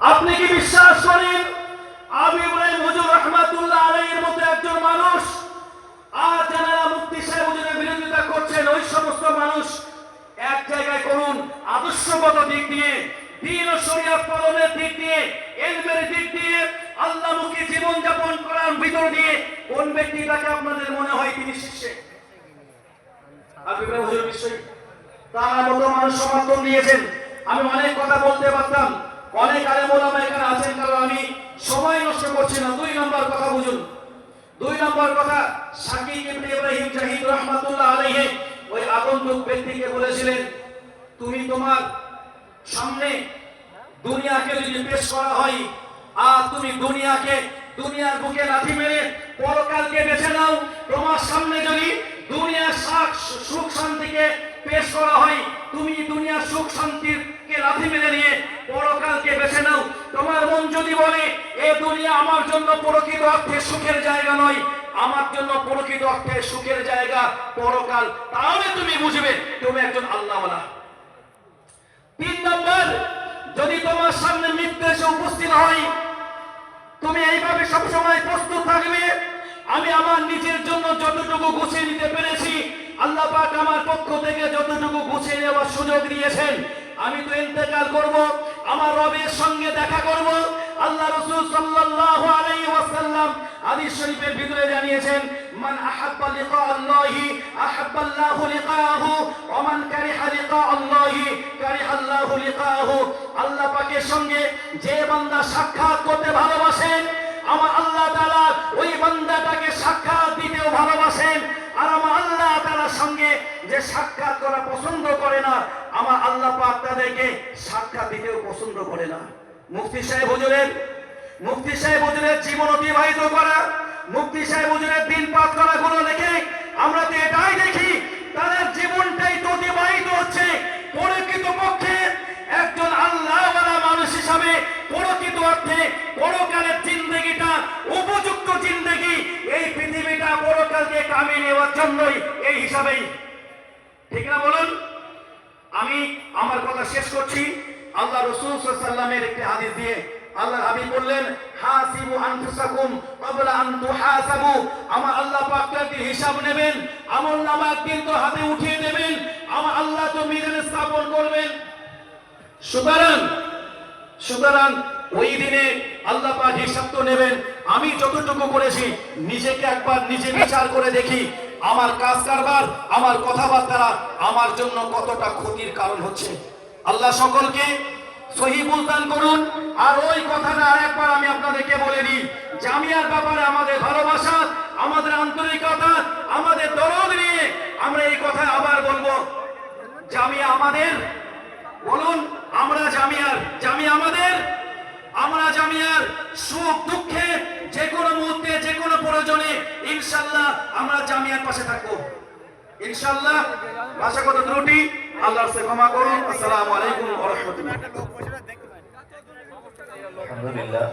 আপনি কি বিশ্বাস করেন? আবু ইব্রাহিম হুজুর রহমাতুল্লাহ আলাইহির মতো একজন মানুষ, আর যারা মুক্তি সাহেব হুজুরের বিরোধিতা করছেন, ওই সমস্ত মানুষ এক জায়গায় করুন, আদর্শগত দিক দিয়ে, দিন ও শরিয়াত পালনের দিক দিয়ে, এলমের দিক দিয়ে, আল্লাহমুখী জীবন যাপন করার ভিতর দিয়ে, কোন ব্যক্তিটাকে আপনাদের মনে হয় তিনি শিষ্যে? আবু ইব্রাহিম হুজুর বিষয় তার মতো মানুষ সমর্থন দিয়েছেন আমি অনেক কথা বলতে পারতাম। অনেক আলেম ওলামা এখানে আছেন, কারণ আমি সময় নষ্ট করছি না। দুই নম্বর কথা বুঝুন। দুই নম্বর কথা শাকিব ইবনে ইব্রাহিম জাহিদ রহমাতুল্লাহ আলাইহি ওই আগন্তুক ব্যক্তিকে বলেছিলেন, তুমি তোমার সামনে দুনিয়াকে যদি পেশ করা হয়, আর তুমি দুনিয়াকে, দুনিয়ার বুকে লাথি মেরে পরকালকে বেছে নাও, তোমার সামনে যদি দুনিয়ার সুখ শান্তিকে পেশ করা হয়, তুমি দুনিয়ার সুখ শান্তির কে লাথি মেরে নিয়ে পরকালকে বেছে নাও? তোমার মন যদি বলে, এ দুনিয়া আমার জন্য প্রকৃত অর্থে সুখের জায়গা নয়, আমার জন্য প্রকৃত অর্থে সুখের জায়গা পরকাল, তাহলে তুমি বুঝবে, তুমি একজন আল্লাহওয়ালা। তিন নম্বর, যদি তোমার সামনে মৃত্যু এসে উপস্থিত হয়, তুমি এইভাবে সবসময় প্রস্তুত থাকবে, আমি আমার নিজের জন্য যতটুকু গুছিয়ে নিতে পেরেছি আল্লাহ পাক আমার পক্ষ থেকে যতটুকু গুছিয়ে নেওয়ার সুযোগ দিয়েছেন, আমি তো ইন্তেকাল করব, আমার রবের সঙ্গে দেখা করব। আল্লাহ রাসূল সাল্লাল্লাহু আলাইহি ওয়াসাল্লাম হাদিস শরীফের ভিতরে জানিয়েছেন, মান আহাব্বা লিকা আল্লাহি, আহাব্বা আল্লাহু লিকাহু, ওয়া মান কারিহা লিকা আল্লাহি, কারিহা আল্লাহু লিকাহু। আল্লাহ পাকের সঙ্গে যে বান্দা সাক্ষাৎ করতে ভালোবাসেন, আমার আল্লাহ তাআলা ওই বান্দাটাকে সাক্ষাৎ দিতেও ভালোবাসেন। যে সাক্ষাৎ করা পছন্দ করে না, আমার আল্লাহ পাক তাদেরকে সাক্ষাৎ দিতেও পছন্দ করে না। মুফতি সাহেব হুজুরের, মুফতি সাহেব হুজুরের জীবন অতিবাহিত করা, মুফতি সাহেব হুজুরের দিন পাঠ করা গুলো দেখে আমরা তো এটাই দেখি, তাদের জীবনটাই তো অতিবাহিত হচ্ছে। প্রকৃত পক্ষে একজন আল্লাহওয়ালা মানুষ হিসাবে প্রকৃত অর্থে পরকালের জিন্দগিটা, উপযুক্ত জিন্দগি এই পৃথিবীটা পরকালকে কামিয়ে নেওয়ার জন্যই এই হিসাবেই ঠিক না বলুন, আমি আমার কথা শেষ করছি। আল্লাহ রসুল সাল্লামের একটি হাদিস দিয়ে আল্লাহ হাবিব বললেন, হাসিবু আনফুসাকুম ক্বাবলা আন তুহাসাবু। আমার আল্লাহ পাক হিসাব নেবেন আমল নামা একদিন তো হাতে উঠিয়ে দেবেন, আমার আল্লাহ তো মিজানে স্থাপন করবেন। সুতরাং সুতরাং ওই দিনে আল্লাহ পাক হিসাব তো নেবেন, আমি যতটুকু করেছি, নিজেকে একবার নিজে বিচার করে দেখি আমার কাজ কারবার, আমার কথাবার্তা, আমার জন্য কতটা ক্ষতির কারণ হচ্ছে? আল্লাহ সকলকে সহি বুলদান করুন। আর ওই কথাটা আরেকবার আমি আপনাদেরকে বলে দিই। জামিয়ার ব্যাপারে আমাদের ভালোবাসা, আমাদের আন্তরিকতা, আমাদের দরদ নিয়ে আমরা এই কথা আবার বলব, জামিয়া আমাদের। বলুন, আমরা জামিয়ার, জামিয়া আমাদের। আমরা জামিয়ার সুখ, দুঃখে যে কোনো মুহূর্তে, যে কোনো প্রয়োজনে ইনশাল্লাহ আমরা জামিয়ার পাশে থাকব। ইনশাল্লাহ ভাষাগত ত্রুটি আল্লাহর সে ক্ষমা করুন। আসসালামু আলাইকুম ওয়া রাহমাতুল্লাহ। আলহামদুলিল্লাহ।